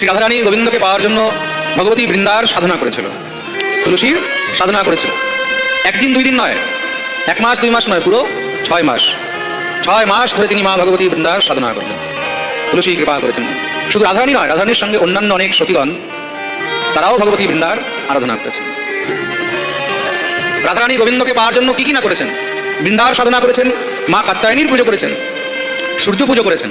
শ্রী রাধারানী গোবিন্দকে পাওয়ার জন্য ভগবতী বৃন্দার সাধনা করেছিল। তুলসীর সাধনা করেছিল। একদিন, দুই দিন নয়, এক মাস, দুই মাস নয়, পুরো ছয় মাস। ছয় মাস ধরে তিনি মা ভগবতী বৃন্দার সাধনা করলেন। তুলসী কৃপা করেছেন। শুধু রাধারানী নয়, রাধারানীর সঙ্গে অন্যান্য অনেক সতীগণ, তারাও ভগবতী বৃন্দার আরাধনা করেছেন। রাধারানী গোবিন্দকে পাওয়ার জন্য কি কি না করেছেন? বৃন্দার সাধনা করেছেন, মা কাত্যায়নীর পুজো করেছেন, সূর্য পুজো করেছেন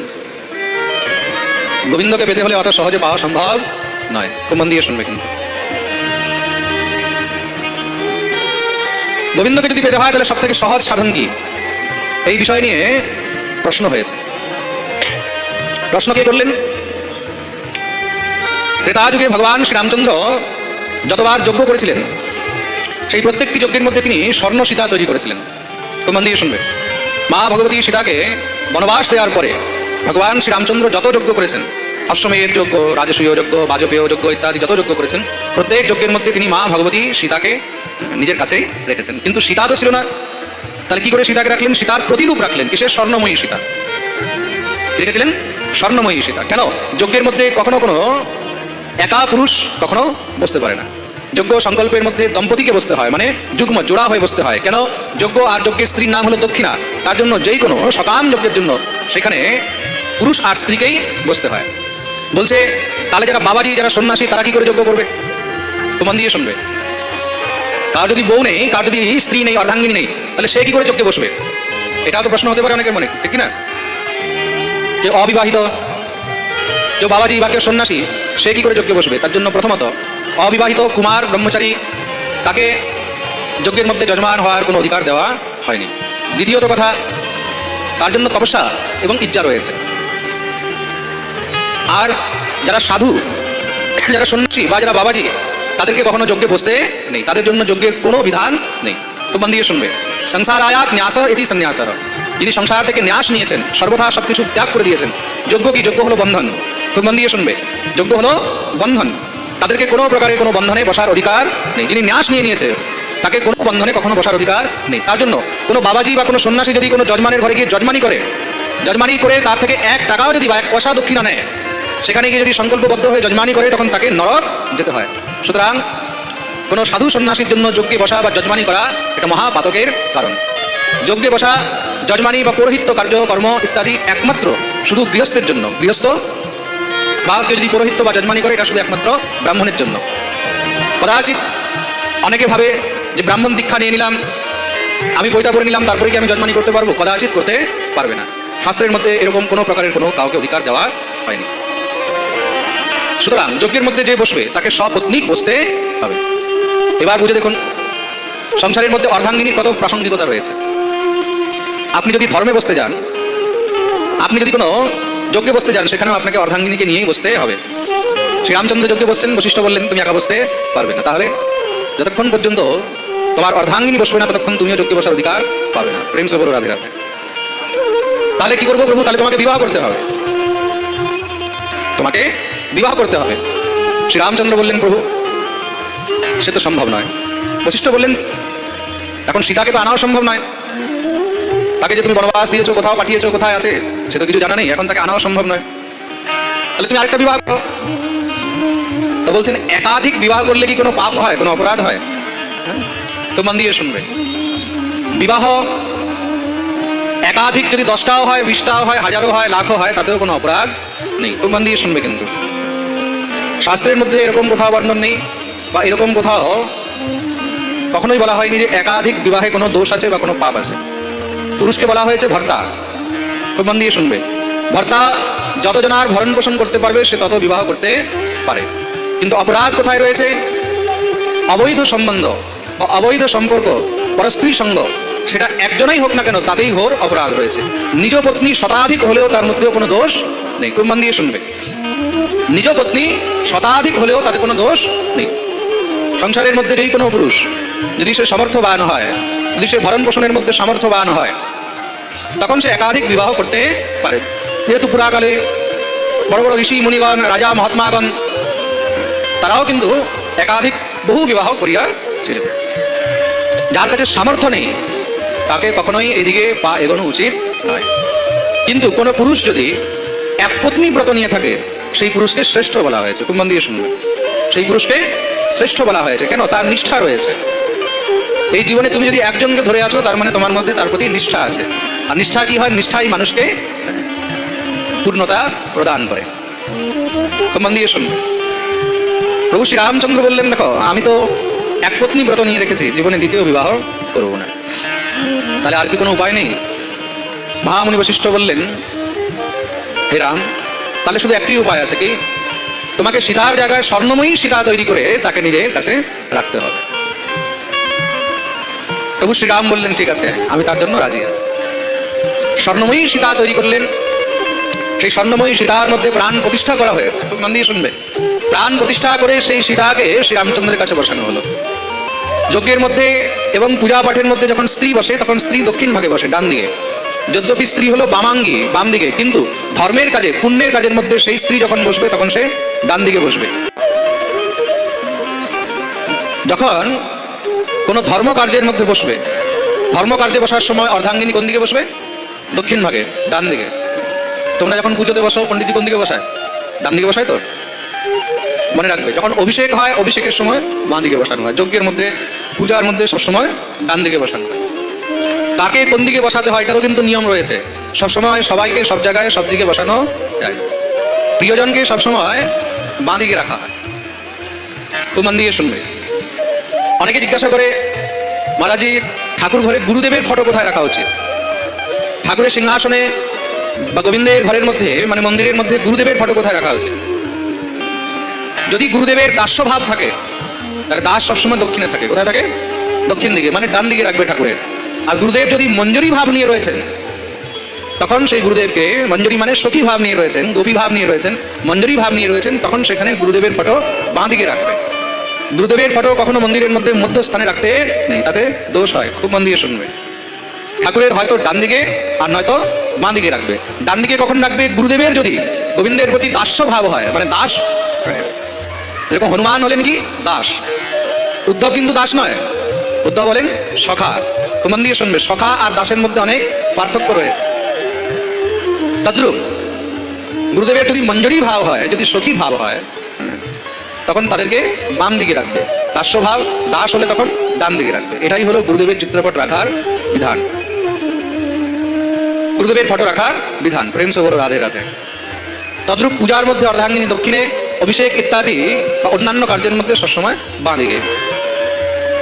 গোবিন্দকে পেতে হলে অত সহজে পাওয়া সম্ভব নয়। খুব মন দিয়ে শুনবে কিন্তু। গোবিন্দকে যদি পেতে হয়, তাহলে সব থেকে সহজ সাধন কি? এই বিষয় নিয়ে প্রশ্ন হয়েছে। প্রশ্ন কে করলেন? ত্রেতা যুগে ভগবান শ্রীরামচন্দ্র যতবার যজ্ঞ করেছিলেন, সেই প্রত্যেকটি যজ্ঞের মধ্যে তিনি স্বর্ণ সীতা তৈরি করেছিলেন। তো মন দিয়ে শুনবে। মা ভগবতী সীতাকে বনবাস দেওয়ার পরে ভগবান শ্রীরামচন্দ্র যত যজ্ঞ করেছেন, অশ্বমেধ যজ্ঞ, রাজসূয় যজ্ঞ, বাজপেয় যজ্ঞ ইত্যাদি যত যজ্ঞ করেছেন, প্রত্যেক যজ্ঞের মধ্যে তিনি মা ভগবতী সীতাকে নিজের কাছেই রেখেছেন। কিন্তু সীতা তো ছিল না। তাহলে কি করে সীতাকে রাখলেন? সীতার প্রতিরূপ রাখলেন। কিসের স্বর্ণময়ী সীতা? রেখেছিলেন স্বর্ণময়ী সীতা। কেন? যজ্ঞের মধ্যে কখনো কোনো একা পুরুষ কখনো বসতে পারে না। যজ্ঞ সংকল্পের মধ্যে দম্পতিকে বসতে হয় মানে যুগ্ম জোড়া হয়ে বসতে হয়। কেন? যজ্ঞ আর যজ্ঞের স্ত্রীর নাম হলো দক্ষিণা। তার জন্য যেই কোনো সকাম যজ্ঞের জন্য সেখানে পুরুষ আর স্ত্রীকেই বসতে হয়। বলছে, তাহলে যারা বাবাজি, যারা সন্ন্যাসী, তারা কি করে যজ্ঞ করবে? তো মন দিয়ে শুনবে। তার যদি বউ নেই তার যদি স্ত্রী নেই, অর্ধাঙ্গিনী নেই, তাহলে সে কি করে যজ্ঞে বসবে? এটাও তো প্রশ্ন হতে পারে অনেকের মনে, ঠিক না? যে অবিবাহিত কেউ বাবাজি বা কেউ সন্ন্যাসী, সে কি করে যজ্ঞে বসবে? তার জন্য প্রথমত, অবিবাহিত কুমার, ব্রহ্মচারী, তাকে যজ্ঞের মধ্যে যজমান হওয়ার কোনো অধিকার দেওয়া হয়নি। দ্বিতীয়ত কথা, তার জন্য তপস্যা এবং ইজ্জা রয়েছে। আর যারা সাধু, যারা সন্ন্যাসী বা যারা বাবাজি, তাদেরকে কখনো যজ্ঞে বসতে নেই। তাদের জন্য যজ্ঞের কোনো বিধান নেই। তো মন শুনবে। সংসার আয়াত ন্যাস এটি সন্ন্যাস যিনি সংসার থেকে ন্যাস নিয়েছেন সর্বথা সবকিছু ত্যাগ করে দিয়েছেন। যজ্ঞ কি যজ্ঞ হলো বন্ধন? খুব মন শুনবে। যজ্ঞ হলো বন্ধন। তাদেরকে কোনো প্রকারের কোনো বন্ধনে বসার অধিকার নেই। যিনি ন্যাস নিয়ে নিয়েছে, তাকে কোনো বন্ধনে কখনো বসার অধিকার নেই। তার জন্য কোনো বাবাজি বা কোনো সন্ন্যাসী যদি কোনো যজমানের ঘরে গিয়ে যজমানি করে যজমানি করে তার থেকে এক টাকাও যদি বা এক পয়সা দক্ষিণা নেয় সেখানে গিয়ে যদি সংকল্পবদ্ধ হয়ে যজমানি করে, তখন তাকে নরক যেতে হয়। সুতরাং কোনো সাধু সন্ন্যাসীর জন্য যজ্ঞে বসা বা যজমানি করা এটা মহাপাতকের কারণ। যজ্ঞে বসা, যজমানি বা পৌরোহিত্য কার্যকর্ম ইত্যাদি একমাত্র শুধু গৃহস্থের জন্য। গৃহস্থ বা কেউ যদি পৌরোহিত্য বা যজমানি করে, এটা শুধু একমাত্র ব্রাহ্মণের জন্য। কদাচিৎ অনেকে ভাবে যে ব্রাহ্মণ দীক্ষা নিয়ে নিলাম, আমি বইটা পড়ে নিলাম, তারপরে কি আমি জন্মানি করতে পারব? কদাচিৎ করতে পারবে না। শাস্ত্রের মধ্যে এরকম কোনো প্রকারের কোনো কাউকে অধিকার দেওয়া হয়নি। সুতরাং যজ্ঞের মধ্যে যে বসবে, তাকে সপত্নিক বসতে হবে। এবার বুঝে দেখুন, সংসারের মধ্যে অর্ধাঙ্গিনীর কত প্রাসঙ্গিকতা রয়েছে। আপনি যদি ধর্মে বসতে যান, আপনি যদি কোনো যজ্ঞে বসতে যান, সেখানেও আপনাকে অর্ধাঙ্গিনীকে নিয়েই বসতে হবে। শ্রীরামচন্দ্র যজ্ঞে বসছেন, বশিষ্ঠ বললেন, তুমি একা বসতে পারবে না। তাহলে যতক্ষণ পর্যন্ত তোমার অর্ধাঙ্গিনী বসবে না, ততক্ষণ তুমিও যজ্ঞে বসার অধিকার পাবে না। প্রেম সে বলো রাধে রাধে তাহলে কি করব প্রভু? তাহলে তোমাকে বিবাহ করতে হবে। তোমাকে বিবাহ করতে হবে। শ্রীরামচন্দ্র বললেন, প্রভু, সে তো সম্ভব নয়। বশিষ্ঠ বললেন, এখন সীতাকে তো আনাও সম্ভব নয়। তাকে যে তুমি বনবাস দিয়েছ, কোথাও পাঠিয়েছো, কোথায় আছে, সে তো কিছু জানা নেই। এখন তাকে আনাও সম্ভব নয়। তাহলে তুমি আরেকটা বিবাহ করো। তো বলছেন, একাধিক বিবাহ করলে কি কোনো পাপ হয়, কোনো অপরাধ হয়? হ্যাঁ? তো মন দিয়ে শুনবে। বিবাহ একাধিক যদি দশটাও হয়, বিশটাও হয়, হাজারও হয়, লাখও হয়, তাতেও কোনো অপরাধ নেই। তো মন দিয়ে শুনবে কিন্তু। শাস্ত্রের মধ্যে এরকম কোথাও বর্ণন নেই বা এরকম কোথাও কখনোই বলা হয়নি যে একাধিক বিবাহে কোনো দোষ আছে বা কোনো পাপ আছে। পুরুষকে বলা হয়েছে ভর্তা। খুব মন দিয়ে শুনবে। ভর্তা যতজনার ভরণ পোষণ করতে পারবে, সে তত বিবাহ করতে পারে। কিন্তু অপরাধ কোথায় রয়েছে? অবৈধ সম্বন্ধ বা অবৈধ সম্পর্ক, পরস্ত্রী সঙ্গ, সেটা একজনাই হোক না কেন, তাতেই ঘোর অপরাধ রয়েছে। নিজ পত্নী শতাধিক হলেও তার মধ্যেও কোনো দোষ নেই খুব মন দিয়ে শুনবে। নিজ পত্নী শতাধিক হলেও তাতে কোনো দোষ নেই। সংসারের মধ্যে যেই কোনো পুরুষ যদি সে সমর্থবান হয়, যদি সে ভরণ পোষণের মধ্যে সামর্থ্যবান হয়, তখন সে একাধিক বিবাহ করতে পারে। যেহেতু পুরাকালে বড় বড় ঋষি, মুনিগণ, রাজা, মহাত্মাগণ, তারাও কিন্তু একাধিক বহু বিবাহ করিয়া ছিলেন। যার কাছে সামর্থ্য নেই, তাকে কখনোই এদিকে পা এগোনো উচিত নয়। কিন্তু কোনো পুরুষ যদি এক পত্নী ব্রত নিয়ে থাকে। সেই পুরুষকে শ্রেষ্ঠ বলা হয়েছে। খুব মন দিয়ে শুনবে সেই পুরুষকে শ্রেষ্ঠ বলা হয়েছে। কেন? তার নিষ্ঠা রয়েছে। এই জীবনে তুমি যদি একজনকে ধরে আছো, তার মানে তোমার মধ্যে তার প্রতি নিষ্ঠা আছে। আর নিষ্ঠা কি হয়? নিষ্ঠাই মানুষকে পূর্ণতা প্রদান করে। খুব মন দিয়ে শুনবে প্রভু শ্রী রামচন্দ্র বললেন, দেখো, আমি তো এক পত্নী ব্রত নিয়ে রেখেছি। জীবনে দ্বিতীয় বিবাহ করব না। তাহলে আর কি কোনো উপায় নেই? মহামুনি বশিষ্ঠ বললেন হে রাম, তাহলে শুধু একটি উপায় আছে কি? তোমাকে সীতার জায়গায় স্বর্ণময়ী সীতা তৈরি করে তাকে নিজের কাছে রাখতে হবে। প্রভু শ্রীরাম বললেন, ঠিক আছে, আমি তার জন্য রাজি আছি। স্বর্ণময়ী সীতা তৈরি করলেন। সেই স্বর্ণময়ী সীতার মধ্যে প্রাণ প্রতিষ্ঠা করা হয়েছে। মন দিয়ে শুনবে। প্রাণ প্রতিষ্ঠা করে সেই সীতাকে শ্রীরামচন্দ্রের কাছে বসানো হলো। যজ্ঞের মধ্যে এবং পূজা পাঠের মধ্যে যখন স্ত্রী বসে, তখন স্ত্রী দক্ষিণ ভাগে বসে, ডান দিকে। যদ্যপি স্ত্রী হলো বামাঙ্গি বাম দিকে কিন্তু ধর্মের কাজে, পুণ্যের কাজের মধ্যে সেই স্ত্রী যখন বসবে, তখন সে ডান দিকে বসবে। যখন কোনো ধর্ম কার্যের মধ্যে বসবে ধর্ম কার্যে বসার সময় অর্ধাঙ্গিনী কোন দিকে বসবে? দক্ষিণ ভাগে ডান দিকে তোমরা যখন পুজোতে বসো, পণ্ডিতজি কোন দিকে বসায়? ডান দিকে বসায় তো? মনে রাখবে, যখন অভিষেক হয়, অভিষেকের সময় বাঁ দিকে বসানো হয়। যজ্ঞের মধ্যে, পূজার মধ্যে সবসময় ডান দিকে বসানো হয়। তাকে কোন দিকে বসাতে হয় এটারও কিন্তু নিয়ম রয়েছে। সবসময় সবাইকে সব জায়গায় সব দিকে বসানো যায়। প্রিয়জনকে সবসময় বাঁ দিকে রাখা হয়। খুব মন দিয়ে শুনবে? অনেকে জিজ্ঞাসা করে, মালাজি, ঠাকুর ঘরে গুরুদেবের ফটো কোথায় রাখা উচিত? ঠাকুরের সিংহাসনে বা গোবিন্দের ঘরের মধ্যে মানে মন্দিরের মধ্যে গুরুদেবের ফটো কোথায় রাখা উচিত? যদি গুরুদেবের দাস্য ভাব থাকে, তাহলে দাস সবসময় দক্ষিণে থাকে। কোথায় থাকে? দক্ষিণ দিকে মানে ডান দিকে রাখবে ঠাকুরের। আর গুরুদেব যদি মঞ্জুরি ভাব নিয়ে রয়েছেন, তখন সেই গুরুদেবকে মঞ্জুরি মানে সখী ভাব নিয়ে রয়েছেন, গোপী ভাব নিয়ে রয়েছেন, মঞ্জুরি ভাব নিয়ে রয়েছেন, তখন সেখানে গুরুদেবের ফটো বাঁ দিকে রাখবে। গুরুদেবের ফটো কখনো মন্দিরের মধ্যে মধ্যস্থানে রাখতে নেই, তাতে দোষ হয়, খুব মন দিয়ে শুনবে। ঠাকুরের হয়তো ডান দিকে আর নয়তো বাঁ দিকে রাখবে। ডান দিকে কখন রাখবে? গুরুদেবের যদি গোবিন্দের প্রতি দাস্য ভাব হয় মানে দাস যেরকম হনুমান হলেন কি? দাস। উদ্ধব কিন্তু দাস নয়। উদ্ধব বলেন, সখা। মন দিয়ে শুনবে, সখা আর দাসের মধ্যে অনেক পার্থক্য রয়েছে। তদ্রুপ, গুরুদেবের যদি মঞ্জুরি ভাব হয়, যদি সখী ভাব হয়, তখন তাদেরকে বাম দিকে রাখবে। দাস্য ভাব, দাস হলে তখন ডান দিকে রাখবে। এটাই হলো গুরুদেবের চিত্রপট রাখার বিধান। গুরুদেবের ফটো রাখার বিধান, প্রেম সবর রাধে রাধে। তদ্রূপ পূজার মধ্যে অর্ধাঙ্গিনী, দক্ষিণে অভিষেক ইত্যাদি বা অন্যান্য কার্যের মধ্যে সবসময় বাঁ দিকে।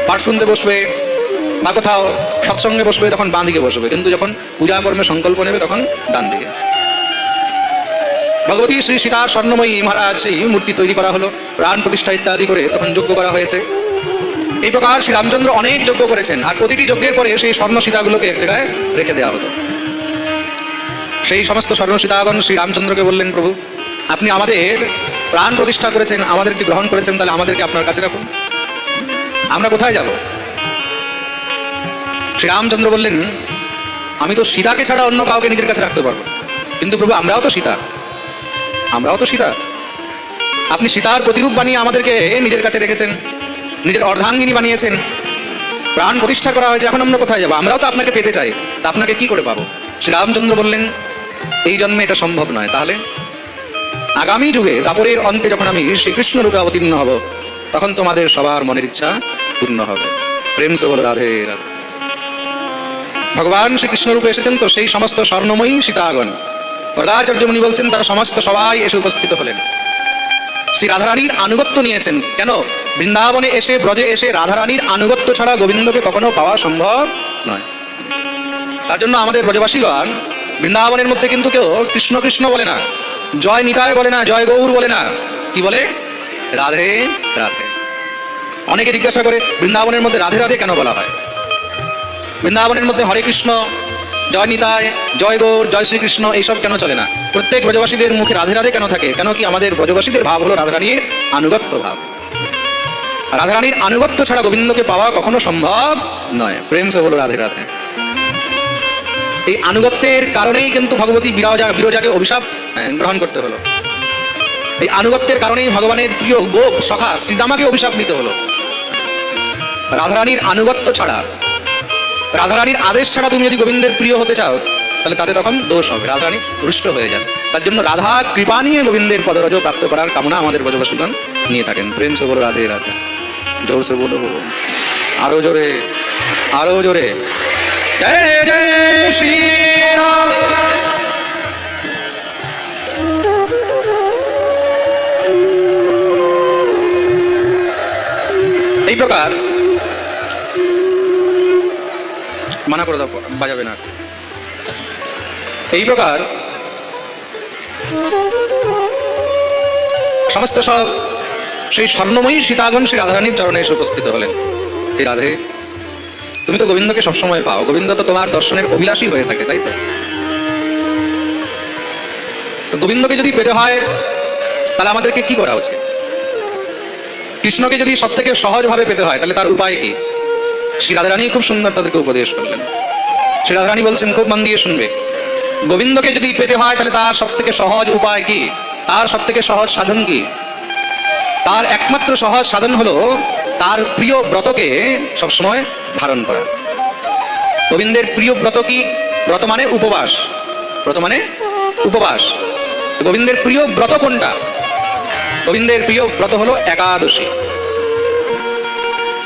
পাঠ শুনতে বসবে, বা কোথাও সৎসঙ্গে বসবে, তখন বাঁ দিকে বসবে। কিন্তু যখন পূজা কর্মে সংকল্প নেবে, তখন ডান দিকে। ভগবতী শ্রী সীতার স্বর্ণময়ী মহারাজ সেই মূর্তি তৈরি করা হলো, প্রাণ প্রতিষ্ঠা ইত্যাদি করে তখন যজ্ঞ করা হয়েছে। এই প্রকার শ্রী রামচন্দ্র অনেক যজ্ঞ করেছেন, আর প্রতিটি যজ্ঞের পরে সেই স্বর্ণ সীতাগুলোকে এক জায়গায় রেখে দেওয়া হতো সেই সমস্ত স্বর্ণ সীতাগণ শ্রী রামচন্দ্রকে বললেন, প্রভু, আপনি আমাদের প্রাণ প্রতিষ্ঠা করেছেন, আমাদেরকে গ্রহণ করেছেন, তাহলে আমাদেরকে আপনার কাছে রাখুন। আমরা কোথায় যাব? শ্রী রামচন্দ্র বললেন, আমি তো সীতাকে ছাড়া অন্য কাউকে নিজের কাছে রাখতে পারব। কিন্তু প্রভু, আমরাও তো সীতা। আমরাও তো সীতা। আপনি সীতার প্রতিরূপ বানিয়ে আমাদেরকে নিজের কাছে রেখেছেন, নিজের অর্ধাঙ্গিনী বানিয়েছেন। প্রাণ প্রতিষ্ঠা করা হয়েছে, এখন আমরা কোথায় যাব? আমরাও তো আপনাকে পেতে চাই। তা আপনাকে কি করে পাবো? শ্রীরামচন্দ্র বললেন, এই জন্মে এটা সম্ভব নয়। তাহলে আগামী যুগে, দাপরের অন্তে যখন আমি শ্রীকৃষ্ণ রূপে অবতীর্ণ হব তখন তোমাদের সবার মনের ইচ্ছা পূর্ণ হবে। প্রেম সে রাধে রাধে। ভগবান শ্রীকৃষ্ণ রূপে এসেছেন তো সেই সমস্ত স্বর্ণময়ী সীতাগণ। বরদাচার্য মুনি বলছেন, তারা সমস্ত সবাই এসে উপস্থিত হলেন। শ্রী রাধারানীর আনুগত্য নিয়েছেন। কেন? বৃন্দাবনে এসে, ব্রজে এসে রাধারানীর আনুগত্য ছাড়া গোবিন্দকে কখনো পাওয়া সম্ভব নয়। তার জন্য আমাদের ব্রজবাসীগণ, বৃন্দাবনের মধ্যে কিন্তু কেউ কৃষ্ণ কৃষ্ণ বলে না, জয় নিতায় বলে না, জয় গৌর বলে না। কি বলে? রাধে রাধে। অনেকে জিজ্ঞাসা করে বৃন্দাবনের মধ্যে রাধে রাধে কেন বলা হয়? বৃন্দাবনের মধ্যে হরে কৃষ্ণ জয় নিতায় জয় গৌর জয় শ্রীকৃষ্ণ এইসব কেন চলে না? প্রত্যেক ব্রজবাসীদের মুখে রাধে রাধে কেন থাকে? কেন কি আমাদের ব্রজবাসীদের ভাব হলো রাধারানীর আনুগত্য ভাব? রাধারানীর আনুগত্য ছাড়া গোবিন্দকে পাওয়া কখনো সম্ভব নয়। প্রেম সে হলো রাধে রাধে। এই আনুগত্যের কারণেই কিন্তু ভগবতী বিরজা বিরজাকে অভিশাপ আহ, গ্রহণ করতে হলো। এই আনুগত্যের কারণেই ভগবানের প্রিয় গোপ সখা শ্রীদামাকে অভিশাপ নিতে হলো। রাধারানীর আনুগত্য ছাড়া, রাধারানীর আদেশ ছাড়া তুমি যদি গোবিন্দের প্রিয় হতে চাও, তাহলে তাতে তখন দোষ হবে। রাধারানী রুষ্ট হয়ে যান। তার জন্য রাধা কৃপা নিয়ে গোবিন্দের পদরজ প্রাপ্ত করার কামনা আমাদের ব্রজবাসীগণ নিয়ে থাকেন। প্রেম সে বলো, রাধে রাধে। জোর সে বলো, আরও জোরে আরও জোরে। এই প্রকার মানা করে দাও, বাজাবে না এই প্রকার সমস্ত সব সেই স্বর্ণময়ী সীতাগণ শ্রী রাধারানীর চরণে এসে উপস্থিত হলেন। হে রাধে, তুমি তো গোবিন্দকে সবসময় পাও। গোবিন্দ তো তোমার দর্শনের অভিলাষী হয়ে থাকে, তাই তো? তো গোবিন্দকে যদি পেতে হয়, তাহলে আমাদেরকে কি করা উচিত? কৃষ্ণকে যদি সব থেকে সহজভাবে পেতে হয়, তাহলে তার উপায় কি? শ্রী রাধারানী খুব সুন্দর তাদেরকে উপদেশ করলেন। শ্রী রাধারানী বলছেন, খুব মন দিয়ে শুনবে। গোবিন্দকে যদি পেতে হয়, তাহলে তার সব থেকে সহজ উপায় কি? তার সব থেকে সহজ সাধন কি? তার একমাত্র সহজ সাধন হলো তার প্রিয় ব্রতকে সবসময় ধারণ করা। গোবিন্দের প্রিয় ব্রত কি? ব্রত মানে উপবাস। ব্রত মানে উপবাস। গোবিন্দের প্রিয় ব্রত কোনটা? গোবিন্দের প্রিয় ব্রত হলো একাদশী।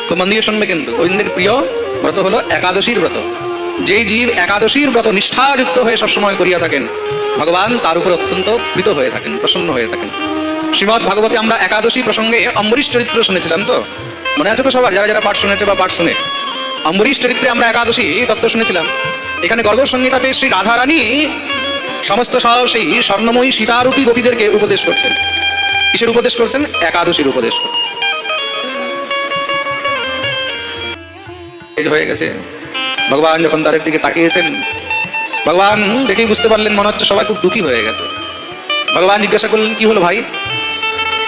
খুব মন শুনবে কিন্তু গোবিন্দের প্রিয় ব্রত হলো একাদশীর ব্রত। যেই জীব একাদশীর ব্রত নিষ্ঠাযুক্ত হয়ে সবসময় করিয়া থাকেন, ভগবান তার উপর অত্যন্ত প্রীত হয়ে থাকেন, প্রসন্ন হয়ে থাকেন। শ্রীমৎ ভাগবতে আমরা একাদশী প্রসঙ্গে অম্বরীশ চরিত্র শুনেছিলাম তো? মনে আছে তো সবার? যারা যারা পাঠ শুনেছে বা পাঠ শুনে। অম্বরীশ চরিত্রে আমরা একাদশী তত্ত্ব শুনেছিলাম। এখানে গর্গ সংগীতাতে শ্রী রাধারানী সমস্ত সেই স্বর্ণময়ী সীতারূপী গোপীদেরকে উপদেশ করছেন। কিসের উপদেশ করছেন? একাদশীর উপদেশ করছেন। হয়ে গেছে। ভগবান যখন তাদের দিকে তাকিয়েছেন, ভগবান দেখেই বুঝতে পারলেন মনে হচ্ছে সবাই খুব দুঃখী হয়ে গেছে। ভগবান জিজ্ঞাসা করলেন, কি হলো ভাই?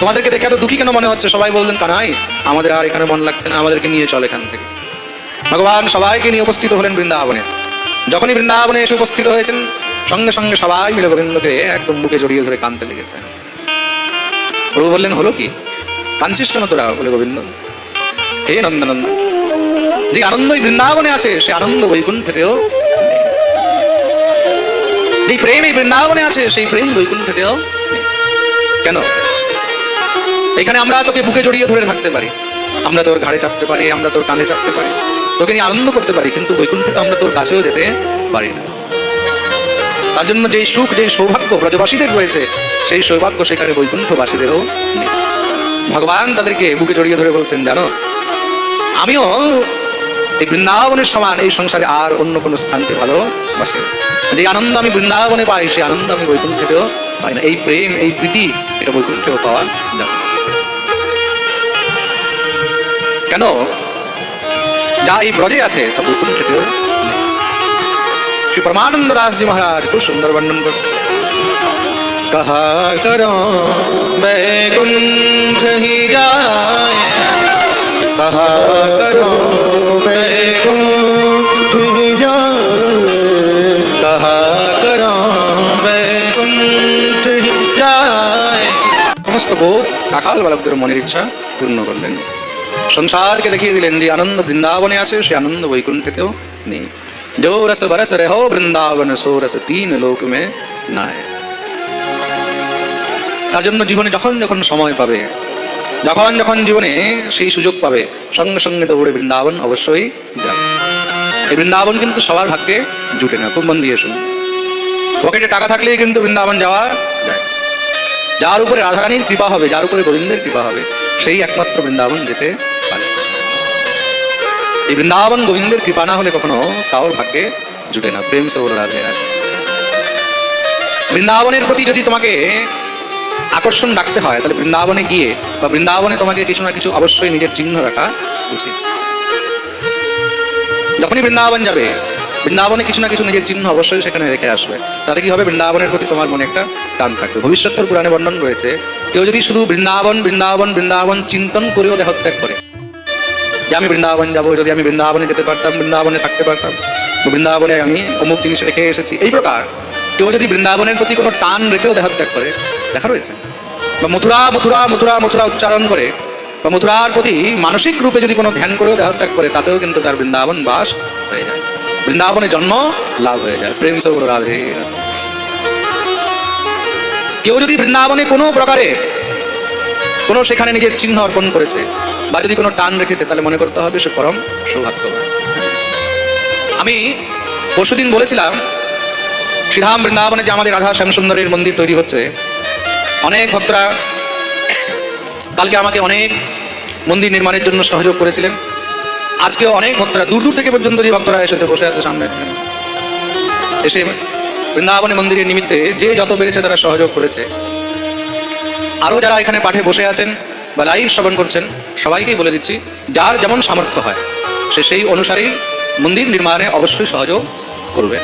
তোমাদেরকে দেখে এত দুঃখী কেন মনে হচ্ছে? সবাই বললেন, কানাই, আমাদের আর এখানে মন লাগছে না, আমাদেরকে নিয়ে চল এখান থেকে। ভগবান সবাইকে নিয়ে উপস্থিত হলেন বৃন্দাবনে। যখনই বৃন্দাবনে এসে উপস্থিত হয়েছেন, সঙ্গে সঙ্গে সবাই মিলে গোবিন্দকে একদম বুকে জড়িয়ে ধরে কানতে লেগেছে। প্রভু বললেন, হলো কি? কাঁদছিস কেন তোরা? বলে গোবিন্দ। হে নন্দনন্দ যে আনন্দই বৃন্দাবনে আছে, সে আনন্দ বৈকুণ্ঠেতেও। যে প্রেম এই বৃন্দাবনে আছে, সেই প্রেম বৈকুণ্ঠেতেও। কেন? এখানে আমরা তোকে বুকে জড়িয়ে ধরে থাকতে পারি। আমরা তোর ঘাড়ে চাপতে পারি, আমরা তোর কানে চাপতে পারি। তোকে নিয়ে আনন্দ করতে পারি, কিন্তু বৈকুণ্ঠে তো আমরা তোর কাছেও যেতে পারি না। তার জন্য যেই সুখ, যেই সৌভাগ্য ব্রজবাসীদের রয়েছে, সেই সৌভাগ্য সেখানে বৈকুণ্ঠবাসীদেরও ভগবান তাদেরকে বুকে জড়িয়ে ধরে বলছেন, জানো? আমিও এই বৃন্দাবনের সমান এই সংসারে আর অন্য কোনো স্থানকে ভালোবাসে যে আনন্দ আমি বৃন্দাবনে পাই, সেই আনন্দ আমি বৈকুণ্ঠেও পাই না। এই প্রেম, এই প্রীতি এটা বৈকুণ্ঠেও পাওয়া যাবে কেন? যা এই ব্রজে আছে, তা বৈকুণ্ঠেও শ্রী পরমানন্দ দাসজি মহারাজ খুব সুন্দর বর্ণন করছে কহা কর, বৈকুণ্ঠ হি যায়। কহা করো সমস্ত বোধ কাকাল বালকদের মনের ইচ্ছা পূর্ণ করলেন সংসারকে দেখিয়ে দিলেন যে আনন্দ বৃন্দাবনে আছে সে আনন্দ বৈকুণ্ঠেতেও নেই जो रस बरस रहो বৃন্দাবন সো রস তিন লোক মে নাই তার জন্য জীবনে যখন যখন সময় পাবে যখন যখন জীবনে সেই সুযোগ পাবে, সঙ্গে সঙ্গে দৌড়ে বৃন্দাবন অবশ্যই যাবে। এই বৃন্দাবন কিন্তু সবার ভাগ্যে জুটে না, খুব মন দিয়ে শুনুন। পকেটে টাকা থাকলেই কিন্তু বৃন্দাবন যাওয়া যায়। যার উপরে রাধারানীর কৃপা হবে, যার উপরে গোবিন্দের কৃপা হবে, সেই একমাত্র বৃন্দাবন যেতে পারে। এই বৃন্দাবন গোবিন্দের কৃপা না হলে কখনো কারোর ভাগ্যে জুটে না। প্রেম সে বলে রাধে রাধে। বৃন্দাবনের প্রতি যদি তোমাকে আকর্ষণ রাখতে হয়, তাহলে বৃন্দাবনে গিয়ে বা বৃন্দাবনে তোমাকে কিছু না কিছু অবশ্যই নিজের চিহ্ন রাখা উচিত। যখনই বৃন্দাবন যাবে, বৃন্দাবনে কিছু না কিছু নিজের চিহ্ন অবশ্যই সেখানে রেখে আসবে। তাতে কি হবে? বৃন্দাবনের প্রতি তোমার মনে একটা টান থাকবে। ভবিষ্যতের পুরাণে বর্ণন রয়েছে, কেউ যদি শুধু বৃন্দাবন বৃন্দাবন বৃন্দাবন চিন্তন করেও দেহত্যাগ করে, যে আমি বৃন্দাবন যাব, যদি আমি বৃন্দাবনে যেতে পারতাম, বৃন্দাবনে থাকতে পারতাম, বৃন্দাবনে আমি অমুক জিনিস রেখে এসেছি, এই প্রকার কেউ যদি বৃন্দাবনের প্রতি কোনো টান রেখেও দেহত্যাগ করে, দেখা রয়েছে। বা মথুরা মথুরা মথুরা মথুরা উচ্চারণ করে, বা মথুরার প্রতি মানসিক রূপে যদি কোনো ধ্যান করেও দেহত্যাগ করে, তাতেও কিন্তু তার বৃন্দাবন বাস হয়ে যায়। বৃন্দাবনে জন্ম, লাভ হয়ে যায়। প্রেম সৌর, রাধে কেউ যদি বৃন্দাবনে কোনো প্রকারে কোনো সেখানে নিজের চিহ্ন অর্পণ করেছে, বা যদি কোনো টান রেখেছে, তাহলে মনে করতে হবে সে পরম সৌভাগ্যবান। আমি পরশুদিন বলেছিলাম শ্রীধাম বৃন্দাবনে যে আমাদের রাধা শ্যামসুন্দরের মন্দির তৈরি হচ্ছে, অনেক ভক্তরা কালকে আমাকে অনেক মন্দির নির্মাণের জন্য সহযোগ করেছিলেন। আজকেও অনেক ভক্তরা, দূর দূর থেকে পর্যন্ত যে ভক্তরা এসে বসে আছে সামনে। এসে বৃন্দাবনে মন্দিরের নিমিত্তে যে যত পেরেছে তারা সহযোগ করেছে। আরও যারা এখানে পাঠে বসে আছেন বা লাইভ শ্রবণ করছেন, সবাইকেই বলে দিচ্ছি, যার যেমন সামর্থ্য হয়, সে সেই অনুসারেই মন্দির নির্মাণে অবশ্যই সহযোগ করবে।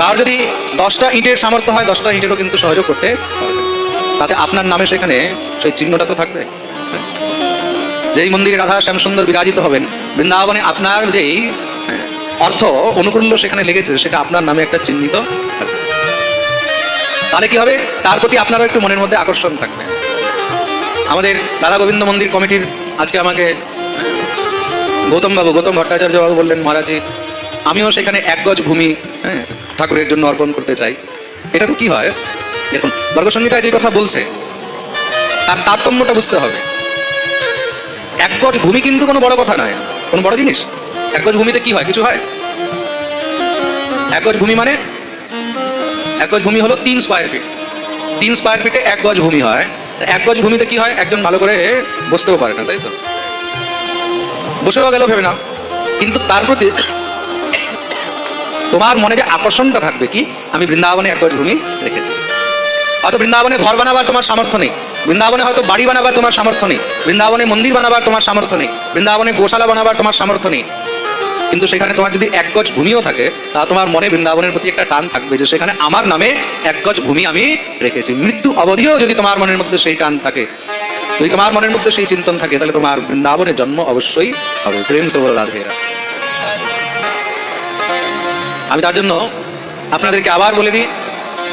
কার যদি দশটা ইটের সামর্থ্য হয় দশটা ইটেরও কিন্তু সহযোগ করতে তাতে আপনার নামে সেখানে সেই চিহ্নটা তো থাকবে। যেই মন্দিরে রাধা শ্যামসুন্দর বিরাজিত হবেন বৃন্দাবনে আপনার যেই হ্যাঁ, অর্থ অনুকূল্য সেখানে লেগেছে সেটা আপনার নামে একটা চিহ্নিত তাহলে কি হবে? তার প্রতি আপনারও একটু মনের মধ্যে আকর্ষণ থাকবে। আমাদের রাধা গোবিন্দ মন্দির কমিটির আজকে আমাকে গৌতমবাবু গৌতম ভট্টাচার্য বাবু বললেন মহারাজি আমিও সেখানে এক গজ ভূমি হ্যাঁ ঠাকুরের জন্য অর্পণ করতে চাই। এটা তো কি হয়? দেখুন বর্গসংগীতায় যে কথা বলছে, তার তারতম্যটা বুঝতে হবে। এক গজ ভূমি কিন্তু কোনো বড় কথা নয়। কোনো বড় জিনিস? এক গজ ভূমিতে কি হয়? কিছু হয়? এক গজ ভূমি মানে? এক গজ ভূমি হলো তিন স্কোয়ার ফিট তিন স্কোয়ার ফিটে এক গজ ভূমি হয়। এক গজ ভূমিতে কি হয়? একজন ভালো করে বসতেও পারে না, তাই তো? বসেও গেল ভেবে না কিন্তু তার প্রতি তোমার মনে যে আকর্ষণটা থাকবে কি? আমি বৃন্দাবনে এক গজ ভূমি রেখেছি। হয়তো বৃন্দাবনে ঘর বানাবার তোমার সামর্থ্য নেই। বৃন্দাবনে হয়তো বাড়ি বানাবার তোমার সামর্থ্য নেই। বৃন্দাবনে মন্দির বানাবার তোমার সামর্থ্য নেই। বৃন্দাবনে গোশালা বানাবার তোমার সামর্থ্য নেই। কিন্তু সেখানে তোমার যদি এক গজ ভূমিও থাকে, তা তোমার মনে বৃন্দাবনের প্রতি একটা টান থাকবে যে সেখানে আমার নামে এক গজ ভূমি আমি রেখেছি। মৃত্যু অবধিও যদি তোমার মনের মধ্যে সেই টান থাকে, যদি তোমার মনের মধ্যে সেই চিন্তন থাকে, তাহলে তোমার বৃন্দাবনের জন্ম অবশ্যই হবে। প্রেম সে বলে রাধেরা আমি তার জন্য আপনাদেরকে আবার বলে দিই,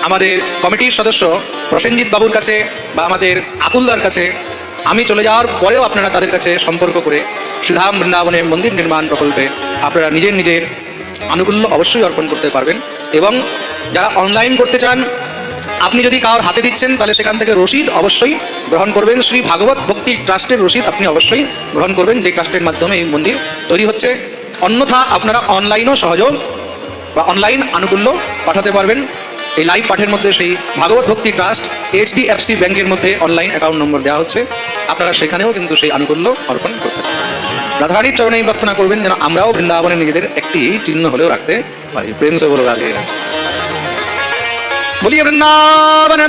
আমাদের কমিটির সদস্য প্রসেনজিৎ বাবুর কাছে বা আমাদের আকুলদার কাছে আমি চলে যাওয়ার পরেও আপনারা তাদের কাছে সম্পর্ক করে শ্রীধাম বৃন্দাবনের মন্দির নির্মাণ প্রকল্পে আপনারা নিজের নিজের আনুকূল্য অবশ্যই অর্পণ করতে পারবেন এবং যারা অনলাইন করতে চান, আপনি যদি কারোর হাতে দিচ্ছেন, তাহলে সেখান থেকে রসিদ অবশ্যই গ্রহণ করবেন। শ্রী ভাগবত ভক্তি ট্রাস্টের রসিদ আপনি অবশ্যই গ্রহণ করবেন। যে ট্রাস্টের মাধ্যমে এই মন্দির তৈরি হচ্ছে। অন্যথা আপনারা অনলাইনও সহযোগ বা অনলাইন আনুকূল্য পাঠাতে পারবেন। এই লাইভ পাঠের মধ্যে সেই ভাগবত ভক্তি ট্রাস্ট এইচডিএফসি ব্যাংকের মধ্যে অনলাইন অ্যাকাউন্ট নম্বর দেওয়া হচ্ছে। আপনারা সেখানেও কিন্তু সেই আনুকূল্য অর্পণ করতে রাধারানীর চরণে প্রার্থনা করবেন যেন আমরাও বৃন্দাবনে নিজেদের একটি চিহ্ন হলেও রাখতে পারি। প্রেম সে বলো রাধে। বলিয়ে বৃন্দাবন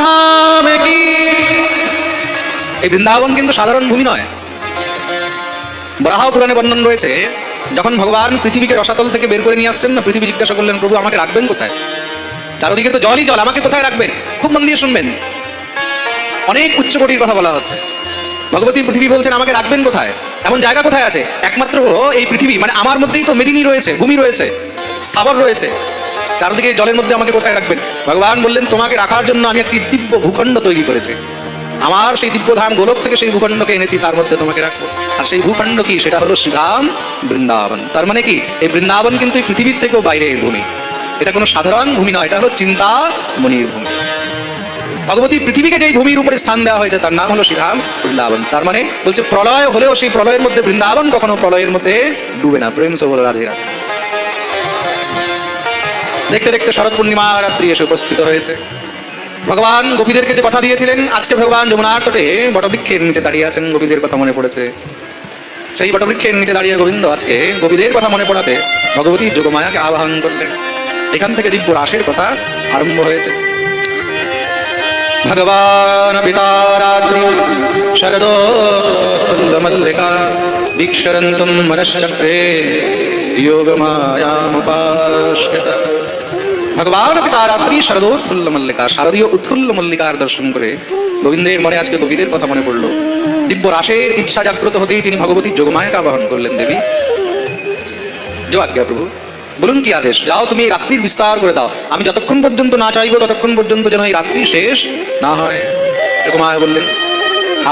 এই বৃন্দাবন কিন্তু সাধারণ ভূমি নয়। বরাহ পুরাণে বর্ণন রয়েছে যখন ভগবান পৃথিবীকে রসাতল থেকে বের করে নিয়ে আসছেন না, পৃথিবী জিজ্ঞাসা করলেন, প্রভু, আমাকে রাখবেন কোথায়? চারদিকে তো জলই জল, আমাকে কোথায় রাখবেন? খুব মন দিয়ে শুনবেন। অনেক উচ্চকোটির কথা বলা হচ্ছে। ভগবতী পৃথিবী বলছেন, আমাকে রাখবেন কোথায়? এমন জায়গা কোথায় আছে? একমাত্র এই পৃথিবী মানে আমার মধ্যেই তো মেদিনী রয়েছে, ভূমি রয়েছে, স্থাবর রয়েছে। চারদিকে জলের মধ্যে আমাকে কোথায় রাখবেন? ভগবান বললেন, তোমাকে রাখার জন্য আমি একটি দিব্য ভূখণ্ড তৈরি করেছি। আমার সেই দিব্যধাম গোলক থেকে সেই ভূখণ্ডকে এনেছি, তার মধ্যে তোমাকে রাখব। আর সেই ভূখণ্ড কি? সেটা হলো শ্রীরাম বৃন্দাবন। তার মানে কি? এই বৃন্দাবন কিন্তু এই পৃথিবীর থেকেও বাইরের ভূমি। এটা কোনো সাধারণ ভূমি নয়, এটা হলো চিন্তা মনির ভূমি। ভগবতী পৃথিবীকে যেই ভূমির উপরে স্থান দেওয়া হয়েছে, তার নাম হলো শ্রীরাম বৃন্দাবন। তার মানে বলছে, প্রলয় হলেও সেই প্রলয়ের মধ্যে বৃন্দাবন কখনো প্রলয়ের মধ্যে ডুবে না। প্রেম সবল রাধে রাধে। দেখতে দেখতে শরৎ পূর্ণিমা রাত্রি এসে উপস্থিত হয়েছে। ভগবান গোপীদেরকে যে কথা দিয়েছিলেন, আজকে ভগবান যমুনার তটে বটবৃক্ষের নিচে দাঁড়িয়ে আছেন গোপীদের কথা মনে পড়েছে। সেই বটবৃক্ষের নিচে দাঁড়িয়ে গোবিন্দ আজকে গোপীদের কথা মনে পড়াতে ভগবতী যোগমায়াকে আবাহন করলেন। এখান থেকে দিব্য রাসের কথা আরম্ভ হয়েছে। ভগবান পিতারাত্রি শরদো মল্লিকা দীক্ষরন্তুম মনশ্চক্রে যোগমায়ামুপাস্যত। ভগবান পিতারাত্রি শরদোৎফুল্ল মল্লিকা, শারদীয় উৎফুল্ল মল্লিকার দর্শন করে গোবিন্দের মনে আজকে গোপীদের কথা মনে পড়ল। দিব্য রাসের ইচ্ছা জাগ্রত হতেই তিনি ভগবতী যোগমায়াকে আবাহন করলেন, দেবী জো আজ্ঞা প্রভু, বলুন কি আদেশ? যাও তুমি এই রাত্রির বিস্তার করে দাও। আমি যতক্ষণ পর্যন্ত না চাইব, ততক্ষণ পর্যন্ত যেন এই রাত্রি শেষ না হয়। যোগমায়া বললেন,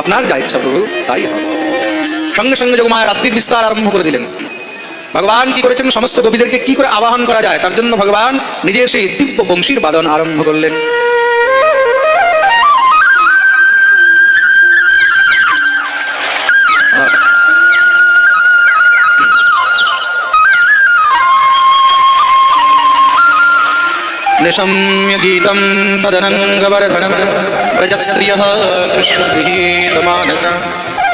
আপনার যা ইচ্ছা প্রভু, তাই হবে। সঙ্গে সঙ্গে যোগমায়া রাত্রির বিস্তার আরম্ভ করে দিলেন। ভগবান কি করেছেন? সমস্ত কবিদেরকে কি করে আবাহন করা যায়? তার জন্য ভগবান নিজের সেই দিব্য বংশীর বাদন আরম্ভ করলেন। निशम्य गीतं तदनङ्गवर्धनं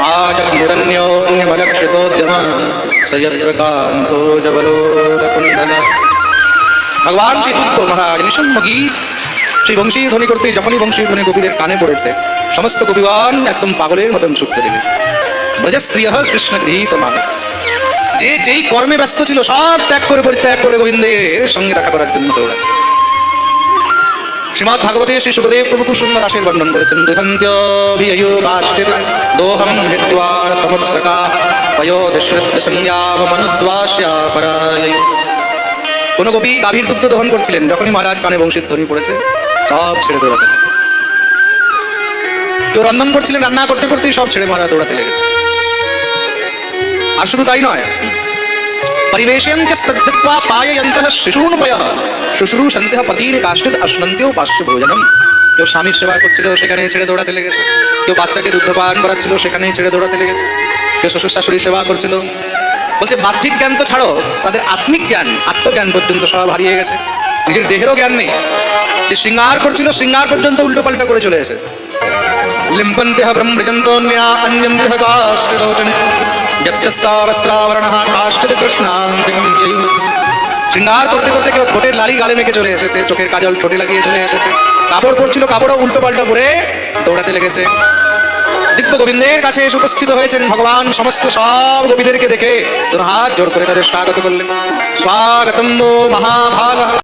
आजमुरन्योन्यमलक्षितोद्यम स यत्र कान्तो जबलोकुण्डल ভগবান শ্রী দুর্গ মহারাজ নিঃসম্ম গীত সেই বংশী ধ্বনি করতে যখনই বংশী ধ্বনি গোপীদের কানে পড়েছে সমস্ত কবিগণ একদম পাগলের মতন ছুটতে লেগেছে ব্রজস্ত্রিয় কৃষ্ণ গৃহীত মানুষ যে যেই কর্মে ব্যস্ত ছিল সব ত্যাগ করে পরিত্যাগ করে গোবিন্দের সঙ্গে দেখা করার জন্য দৌড়াচ্ছে শ্রীমৎ ভাগবতে শ্রী সুখদেব প্রভু খুব সুন্দর রাশের বর্ণন করেছেন দেহন্ত্যোভিয়োগাশ্চির দোহম হিত্বা সমৎসকা সংজ্ঞাবমনুদ্বাস্যা পরায়য় কোন গোপী গাভীর দুগ্ধ দহন করছিলেন। যখনই মহারাজ কানে বংশীর ধ্বনি পড়েছে, সব ছেড়ে দৌড়াতে কেউ রন্ধন করছিলেন, রান্না করতে করতেই সব ছেড়ে মহারাজ দৌড়াতে লেগেছে আর শুধু তাই নয় परिवेशयन्त्यस्तद्धित्वा पाययन्तः শিশুনুপয়ः শুশ্রূষন্তে পতির কাশ্চিত অশ্নন্তেও পাশ্য ভোজনম কেউ স্বামীর সেবা করছিল সেখানে ছেড়ে দৌড়াতে লেগেছে কেউ বাচ্চাকে দুধ পান করাচ্ছিল সেখানে ছেড়ে দৌড়াতে লেগেছে কেউ শ্বশুর শাশুড়ি সেবা করছিল বলছে বাহ্যিক জ্ঞান তো ছাড়ো তাদের আত্মিক জ্ঞান আত্মজ্ঞান পর্যন্ত সব হারিয়ে গেছে। নিজের দেহেরও জ্ঞান নেই। যে শৃঙ্গার করছিল, শৃঙ্গার পর্যন্ত উল্টো পাল্টা করে চলে এসেছে। লিম্পন্তেহ ব্রহ্মৃজন্তন্যা অন্যন্তেহ কাষ্ঠ শৃঙ্গার করতে করতে কেউ ঠোঁটের লালি গালে মেখে চলে এসেছে চোখের কাজল ঠোঁটে লাগিয়ে চলে এসেছে কাপড় পরছিল কাপড়ও উল্টো পাল্টা পরে দৌড়াতে লেগেছে দিব্য গোবিন্দের কাছে এসে উপস্থিত হয়েছেন ভগবান সমস্ত সব গোপীদেরকে দেখে হাত জোর করে তাদের স্বাগত করলেন। স্বাগতম মহাভাগ